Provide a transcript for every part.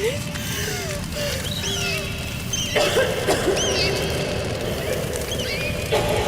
に you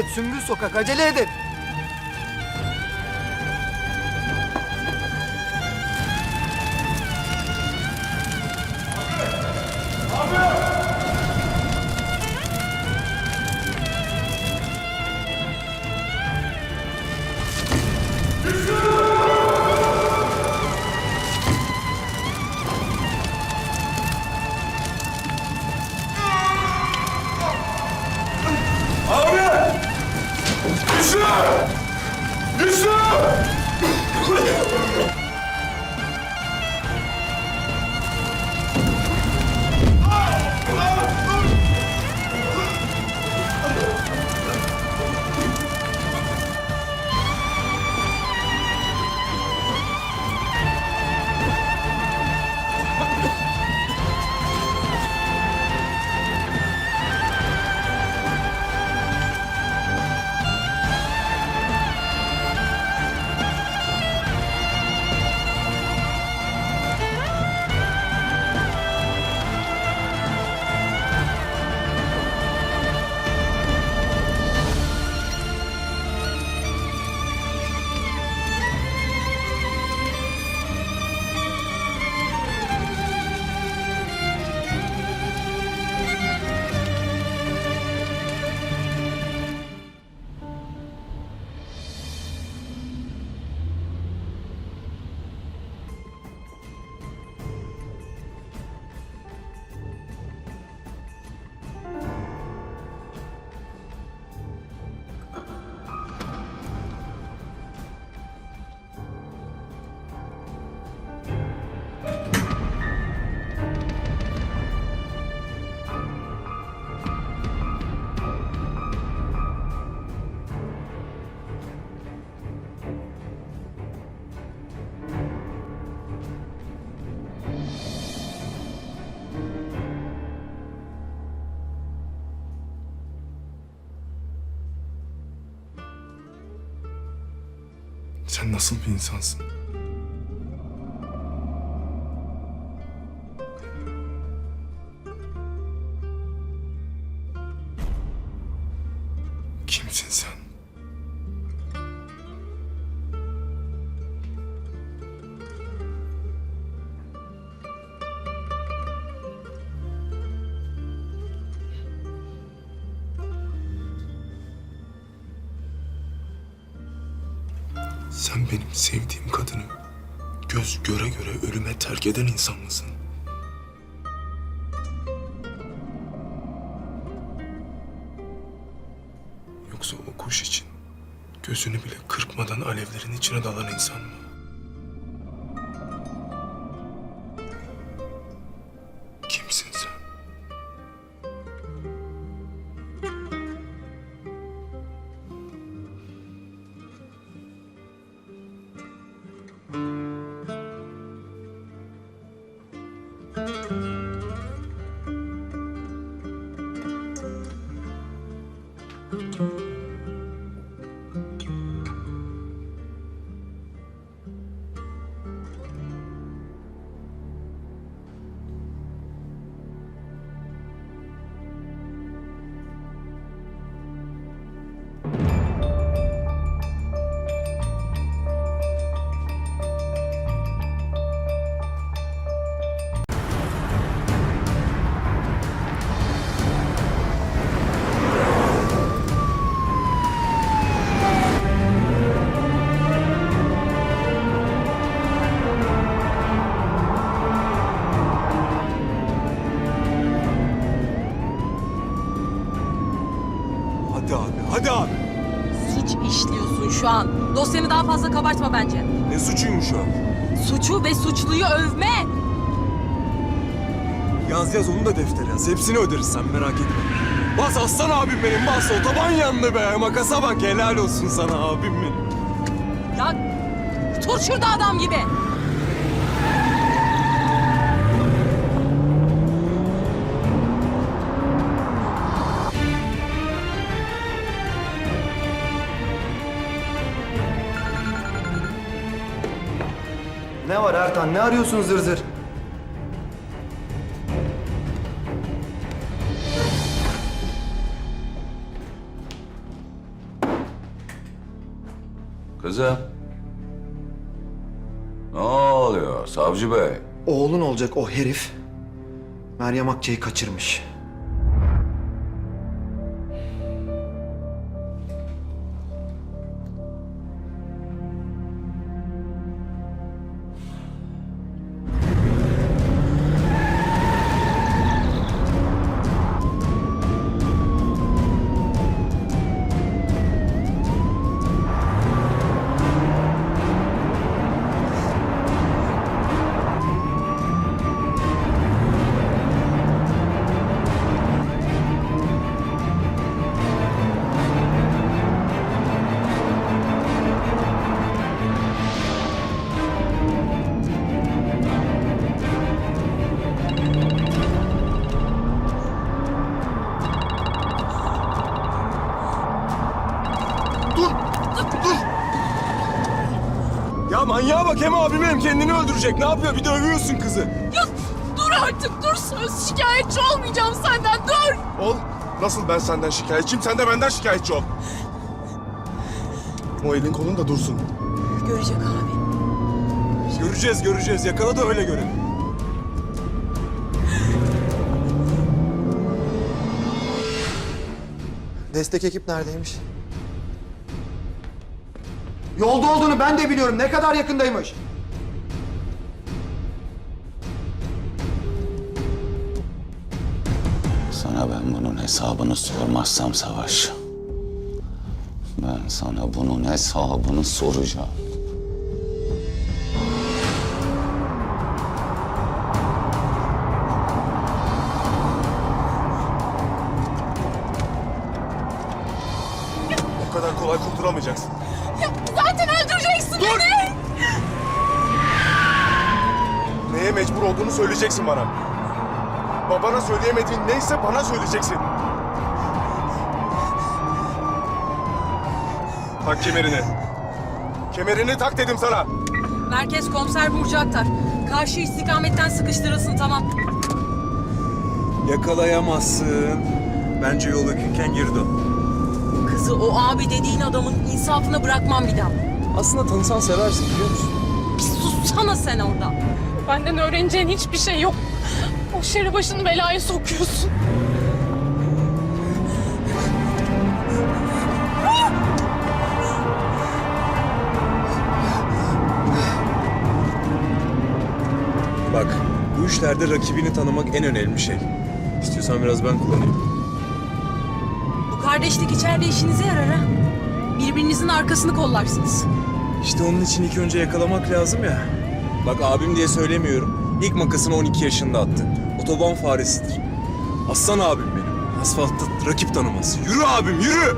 Evet Sümbül Sokak acele edin. Sen nasıl bir insansın? Kimsin sen? Sen benim sevdiğim kadını göz göre göre ölüme terk eden insan mısın? Yoksa o kuş için gözünü bile kırpmadan alevlerin içine dalan insan mı? İşliyorsun şu an. Dosyanı daha fazla kabartma bence. Ne suçuymuş o? Suçu ve suçluyu övme. Yaz yaz onu da deftere yaz. Hepsini öderiz sen merak etme. Bas aslan abim benim bas. Otoban yandı be. Makasa bak helal olsun sana abim benim. Ya tur şurada adam gibi. Ertan? Ne arıyorsun zır zır? Kızım. Ne oluyor savcı bey? Oğlun olacak o herif. Meryem Akçay'ı kaçırmış. Bak hem abim hem kendini öldürecek. Ne yapıyor? Bir de övüyorsun kızı. Ya dur artık dur söz şikayetçi olmayacağım senden dur. Ol. Nasıl ben senden şikayetçiyim, sen de benden şikayetçi ol. O elin kolun da dursun. Görecek abi. Göreceğiz göreceğiz. Yakala da öyle görelim. Destek ekip neredeymiş? Yolda olduğunu ben de biliyorum. Ne kadar yakındaymış? Sana ben bunun hesabını sormazsam Savaş. Ben sana bunun hesabını soracağım. O kadar kolay kurtulamayacaksın. Olduğunu söyleyeceksin bana. Babana söyleyemediğin neyse bana söyleyeceksin. Tak kemerini. Kemerini tak dedim sana. Merkez komiser Burcu Aktar. Karşı istikametten sıkıştırılsın tamam. Yakalayamazsın. Bence yol yakınken geri dön. kızı o abi dediğin adamın insafına bırakmam bir daha. Aslında tanısan seversin biliyor musun? Bir sussana sen orada. Benden öğreneceğin hiçbir şey yok. O şeri başını belaya sokuyorsun. Bak bu işlerde rakibini tanımak en önemli şey. İstiyorsan biraz ben kullanayım. Bu kardeşlik içeride işinize yarar ha. Birbirinizin arkasını kollarsınız. İşte onun için ilk önce yakalamak lazım ya. Bak abim diye söylemiyorum. İlk makasını 12 yaşında attı. Otoban faresidir. Aslan abim benim. Asfaltta rakip tanımaz. Yürü abim yürü!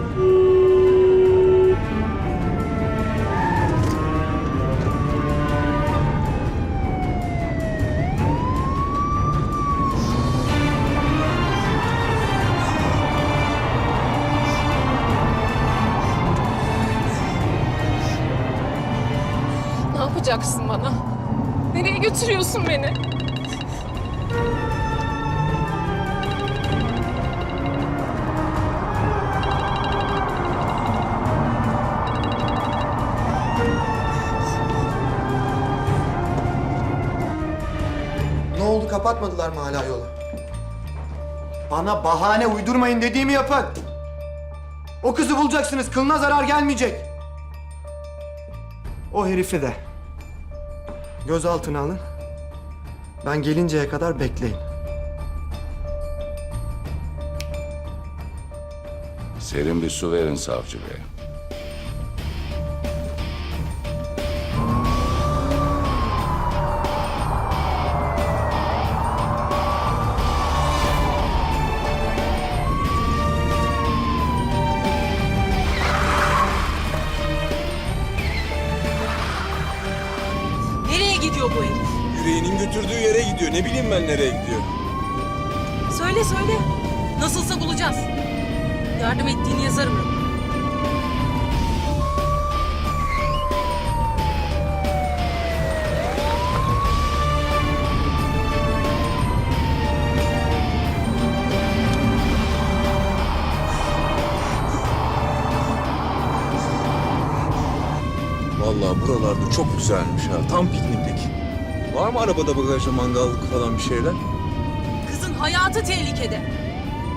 Ne yapacaksın bana? Nereye götürüyorsun beni? Ne oldu kapatmadılar mı hala yolu? Bana bahane uydurmayın dediğimi yapın. O kızı bulacaksınız kılına zarar gelmeyecek. O herifi de gözaltına alın. Ben gelinceye kadar bekleyin. Serin bir su verin savcı bey. Herif? Yüreğinin götürdüğü yere gidiyor. Ne bileyim ben nereye gidiyor. Söyle söyle. Nasılsa bulacağız. Yardım ettiğini yazarım. rapora. Vallahi buralarda çok güzelmiş ha. Tam pikniklik. Var mı arabada bagajda mangallık falan bir şeyler? Kızın hayatı tehlikede.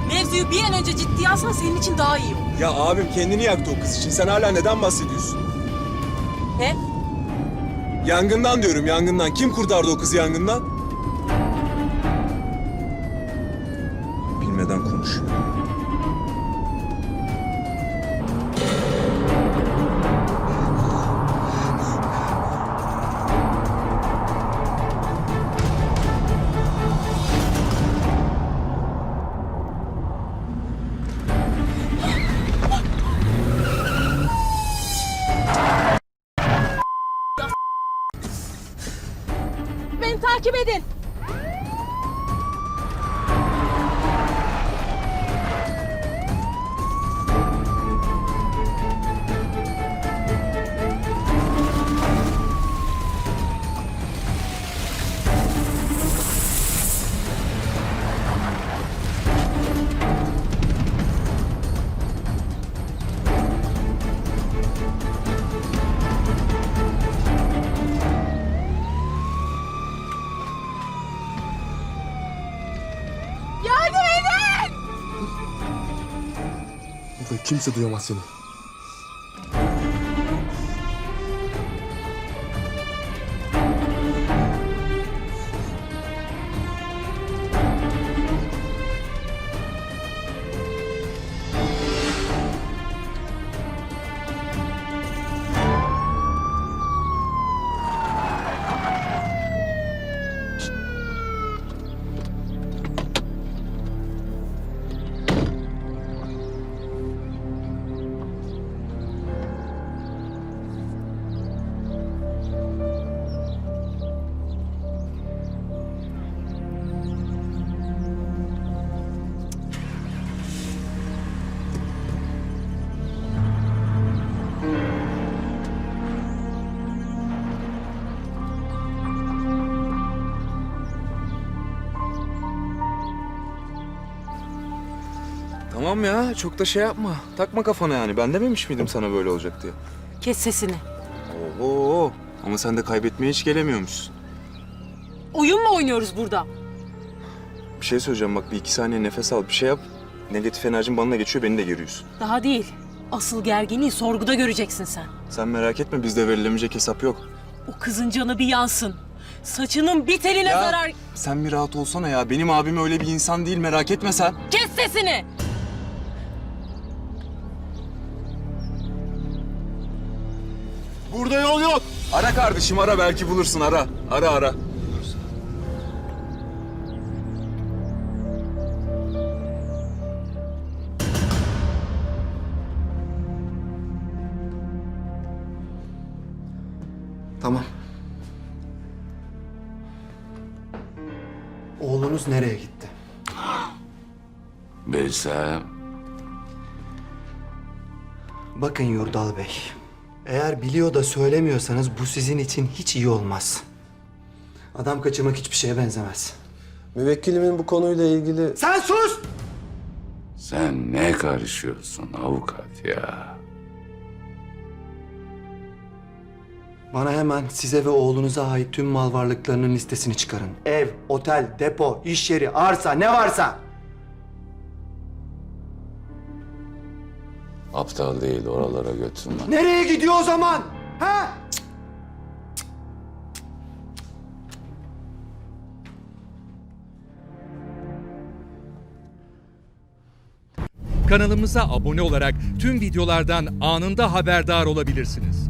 Mevzuyu bir an önce ciddiye alsan senin için daha iyi olur. Ya abim kendini yaktı o kız için. Sen hala neden bahsediyorsun? Ne? Yangından diyorum yangından. Kim kurtardı o kızı yangından? Takip edin. Kimse duyamaz seni. Tamam ya çok da şey yapma. Takma kafana yani. Ben dememiş miydim sana böyle olacak diye. Kes sesini. Oo ama sen de kaybetmeye hiç gelemiyormuşsun. Oyun mu oynuyoruz burada? Bir şey söyleyeceğim bak bir iki saniye nefes al bir şey yap. Negatif enerjin bana geçiyor beni de geriyorsun. Daha değil. Asıl gerginliği sorguda göreceksin sen. Sen merak etme bizde verilemeyecek hesap yok. O kızın canı bir yansın. Saçının bir teline Ya zarar... sen bir rahat olsana ya. Benim abim öyle bir insan değil merak etme sen. Kes sesini! Burada yol yok. Ara kardeşim ara belki bulursun ara. Ara ara. Tamam. Oğlunuz nereye gitti? Bilsem Bakın Yurdal Bey. Eğer biliyor da söylemiyorsanız bu sizin için hiç iyi olmaz. Adam kaçırmak hiçbir şeye benzemez. Müvekkilimin bu konuyla ilgili Sen sus! sen ne karışıyorsun avukat ya? Bana hemen size ve oğlunuza ait tüm mal varlıklarının listesini çıkarın. Ev, otel, depo, iş yeri, arsa ne varsa. Aptal değil oralara götürme. Nereye gidiyor o zaman? Ha? Kanalımıza abone olarak tüm videolardan anında haberdar olabilirsiniz.